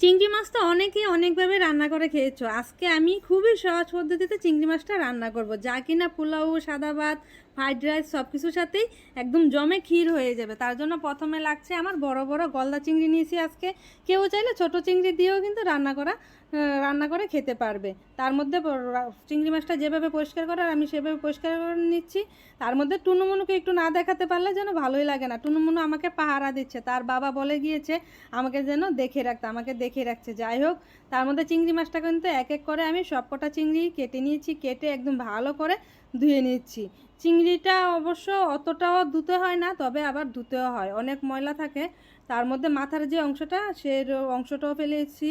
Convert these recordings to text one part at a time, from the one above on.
চিংড়ি মাছ তো অনেকেই অনেকভাবে রান্না করে খেয়েছো। আজকে আমি খুবই সহজ পদ্ধতিতে চিংড়ি মাছটা রান্না করব। যা কিনা পোলাও, সাদা ভাত ফ্রাইড রাইস সব কিছুর সাথেই একদম জমে ক্ষীর হয়ে যাবে। তার জন্য প্রথমে লাগছে আমার বড় বড় গলদা চিংড়ি নিয়েছি আজকে। কেউ চাইলে ছোট চিংড়ি দিয়েও কিন্তু রান্না করা রান্না করে খেতে পারবে। তার মধ্যে চিংড়ি মাছটা যেভাবে পরিষ্কার করার আমি সেভাবে পরিষ্কার করে নিচ্ছি। তার মধ্যে টুনুমুনুকে একটু না দেখাতে পারলে যেন ভালোই লাগে না। টুনুমুনু আমাকে পাহারা দিচ্ছে। তার বাবা বলে গিয়েছে, আমাকে যেন দেখে রাখতে আমাকে দেখে রাখছে। যাই হোক, তার মধ্যে চিংড়ি মাছটা কিন্তু এক এক করে আমি সব কটা চিংড়ি কেটে নিয়েছি, কেটে একদম ভালো করে ধুয়ে নিচ্ছি। চিংড়িটা অবশ্য অতটাও ধুতে হয় না তবে আবার ধুতেও হয়। অনেক ময়লা থাকে তার মধ্যে মাথার যে অংশটা সে অংশটাও ফেলেছি,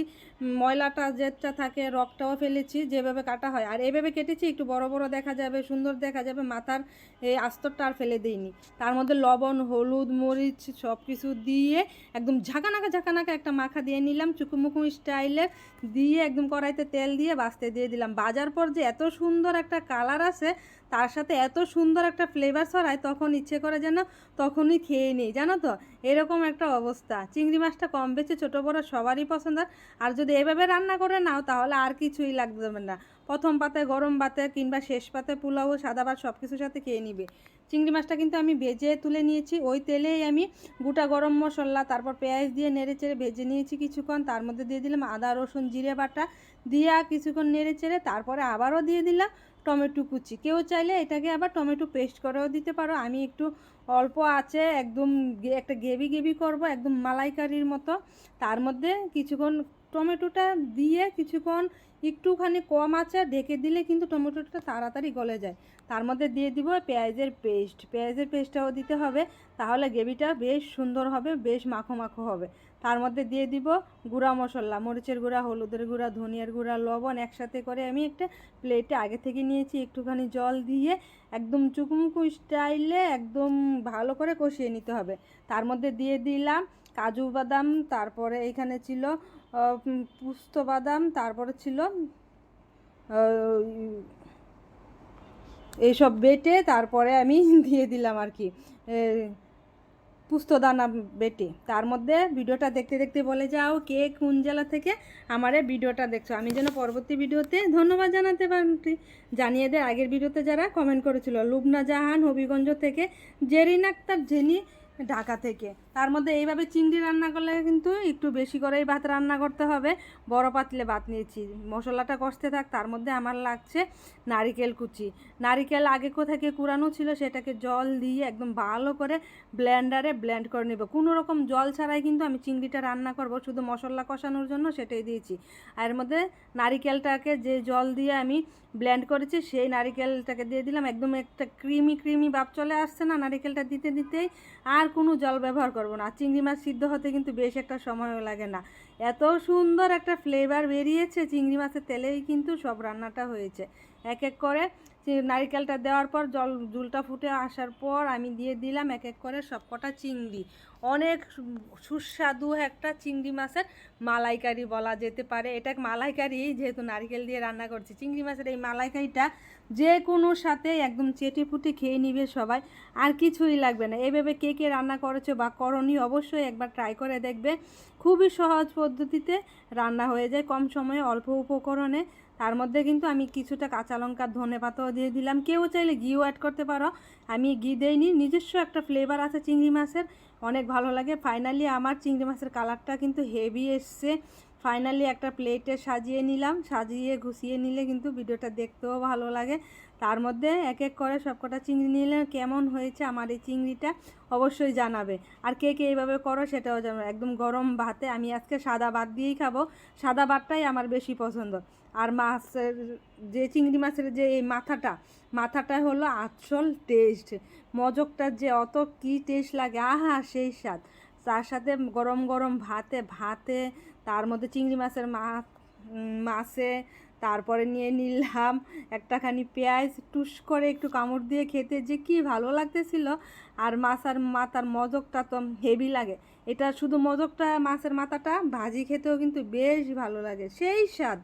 ময়লাটা যেটা থাকে রকটাও ফেলেছি, যেভাবে কাটা হয়। আর এভাবে কেটেছি, একটু বড় বড় দেখা যাবে, সুন্দর দেখা যাবে, মাথার এই আস্তরটা আর ফেলে দিইনি। তার মধ্যে লবণ, হলুদ, মরিচ সব কিছু দিয়ে একদম ঝাঁকানাকা ঝাঁকানাকা একটা মাখা দিয়ে নিলাম, চুকুমুকু স্টাইলের দিয়ে একদম কড়াইতে তেল দিয়ে বাছতে দিয়ে দিলাম। বাজার পর যে এত সুন্দর একটা কালার আছে তার সাথে এত সুন্দর একটা ফ্লেভার ছড়ায়, তখন ইচ্ছে করে যেন তখনই খেয়ে নিই, জানো তো? এরকম একটা অবস্থা। চিংড়ি মাছটা কম বেশি ছোটো বড়ো সবারই পছন্দ। আর যদি এভাবে রান্না করে নাও, তাহলে আর কিছুই লাগবে না। প্রথম পাতে, গরম পাতে কিংবা শেষ পাতে পোলাও, সাদা ভাত সব কিছুর সাথে খেয়ে নিবে। চিংড়ি মাছটা কিন্তু আমি ভেজে তুলে নিয়েছি। ওই তেলেই আমি গোটা গরম মশলা, তারপর পেঁয়াজ দিয়ে নেড়ে চেড়ে ভেজে নিয়েছি কিছুক্ষণ। তার মধ্যে দিয়ে দিলাম আদা, রসুন, জিরে বাটা দিয়ে কিছুক্ষণ নেড়ে চেড়ে তারপরে আবারও দিয়ে দিলাম টমেটো কুচি। কেউ চাইলে এটাকে আবার টমেটো পেস্ট করেও দিতে পারো। আমি একটু অল্প আছে, একদম একটা গেবি গেবি করব, একদম মালাইকারির মতো। তার মধ্যে কিছুক্ষণ টমেটোটা দিয়ে কিছুক্ষণ একটুখানি কম আছে ঢেকে দিলে কিন্তু টমেটোটা তাড়াতাড়ি গলে যায়। তার মধ্যে দিয়ে দিব পেঁয়াজের পেস্ট। পেঁয়াজের পেস্টটাও দিতে হবে, তাহলে গ্রেভিটা বেশ সুন্দর হবে, বেশ মাখো মাখো হবে। তার মধ্যে দিয়ে দিব গুঁড়া মশলা, মরিচের গুঁড়া, হলুদের গুঁড়া, ধনিয়ার গুঁড়া, লবণ একসাথে করে আমি একটা প্লেটে আগে থেকে নিয়েছি, একটুখানি জল দিয়ে একদম চুকুমুকু স্টাইলে একদম ভালো করে কষিয়ে নিতে হবে। তার মধ্যে দিয়ে দিলাম কাজু বাদাম, তারপরে এখানে ছিল পুস্ত বাদাম, তারপরে ছিল এইসব বেটে তারপরে আমি দিয়ে দিলাম আর কি পুস্তদানা বেটে। তার মধ্যে ভিডিওটা দেখতে দেখতে বলে যাও কে কোন জেলা থেকে আমার ভিডিওটা দেখছ। আমি যেন পরবর্তী ভিডিওতে ধন্যবাদ জানাতে পারি। জানিয়ে দেয় আগের ভিডিওতে যারা কমেন্ট করেছিল, লুবনা জাহান, হবিগঞ্জ থেকে জেরিন আক্তার, জেনি ঢাকা থেকে। তার মধ্যে এইভাবে চিংড়ি রান্না করলে কিন্তু একটু বেশি করেই ভাত রান্না করতে হবে। বড় পাতলে ভাত নিয়েছি। মশলাটা কষতে থাক, তার মধ্যে আমার লাগছে নারিকেল কুচি। নারিকেল আগে কোথাকে কুড়ানো ছিল সেটাকে জল দিয়ে একদম ভালো করে ব্লেন্ডারে ব্লেন্ড করে নেব। কোনো রকম জল ছাড়াই কিন্তু আমি চিংড়িটা রান্না করব। শুধু মশলা কষানোর জন্য সেটাই দিয়েছি। আর এর মধ্যে নারিকেলটাকে যে জল দিয়ে আমি ব্লেন্ড করেছি সেই নারিকেলটাকে দিয়ে দিলাম। একদম একটা ক্রিমি ক্রিমি ভাব চলে আসছে না নারিকেলটা দিতে দিতেই। আর কোনো জল ব্যবহার করব না। আর চিংড়ি মাছ সিদ্ধ হতে কিন্তু বেশ একটা সময়ও লাগে না। এত সুন্দর একটা ফ্লেভার বেরিয়েছে চিংড়ি মাছের তেলেই কিন্তু সব রান্নাটা হয়েছে। এক এক করে নারিকেলটা দেওয়ার পর জল জুলটা ফুটে আসার পর আমি দিয়ে দিলাম এক এক করে সবকটা চিংড়ি। অনেক সুস্বাদু একটা চিংড়ি মাছের মালাইকারি বলা যেতে পারে। এটা মালাইকারি, যেহেতু নারকেল দিয়ে রান্না করছি, চিংড়ি মাছের এই মালাইকারিটা যে কোনো সাথে একদম চেটে ফুটে খেয়ে নিবে সবাই, আর কিছুই লাগবে না। এভাবে কে কে রান্না করেছ বা করনি অবশ্যই একবার ট্রাই করে দেখবে। খুবই সহজ পদ্ধতিতে রান্না হয়ে যায় কম সময়ে, অল্প উপকরণে। তার মধ্যে কিন্তু আমি কিছুটা কাঁচা লঙ্কার ধনে পাতাও দিয়ে দিলাম। কেউ চাইলে ঘিও অ্যাড করতে পারো। আমি ঘি দেইনি, নিজস্ব একটা ফ্লেভার আছে চিংড়ি মাছের, অনেক ভালো লাগে। ফাইনালি আমার চিংড়ি মাছের কালারটা কিন্তু হেভি এসছে। ফাইনালি একটা প্লেটে সাজিয়ে নিলাম। সাজিয়ে ঘুষিয়ে নিলে কিন্তু ভিডিওটা দেখতেও ভালো লাগে। তার মধ্যে এক এক করে সবকটা চিংড়ি নিলে কেমন হয়েছে আমার এই চিংড়িটা অবশ্যই জানাবে। আর কে কে এইভাবে করো সেটাও জানাবে একদম গরম ভাতে আমি আজকে সাদা ভাত দিয়েই খাব। সাদা ভাতটাই আমার বেশি পছন্দ। আর মাছের যে চিংড়ি মাছের যে এই মাথাটা মাথাটা হলো আসল টেস্ট মজকটার যে অত কি টেস্ট লাগে, আহা, সেই স্বাদ। তার সাথে গরম গরম ভাতে ভাতে, তার মধ্যে চিংড়ি মাছের মাছে, তারপরে নিয়ে নিলাম একটাখানি পেঁয়াজ, টুস করে একটু কামড় দিয়ে খেতে, যে কি ভালো লাগতেছিল। আর মাছ আর মাথার মজকটা তো হেভি লাগে। এটা শুধু মজকটা, মাছের মাথাটা, ভাজি খেতেও কিন্তু বেশ ভালো লাগে। সেই স্বাদ।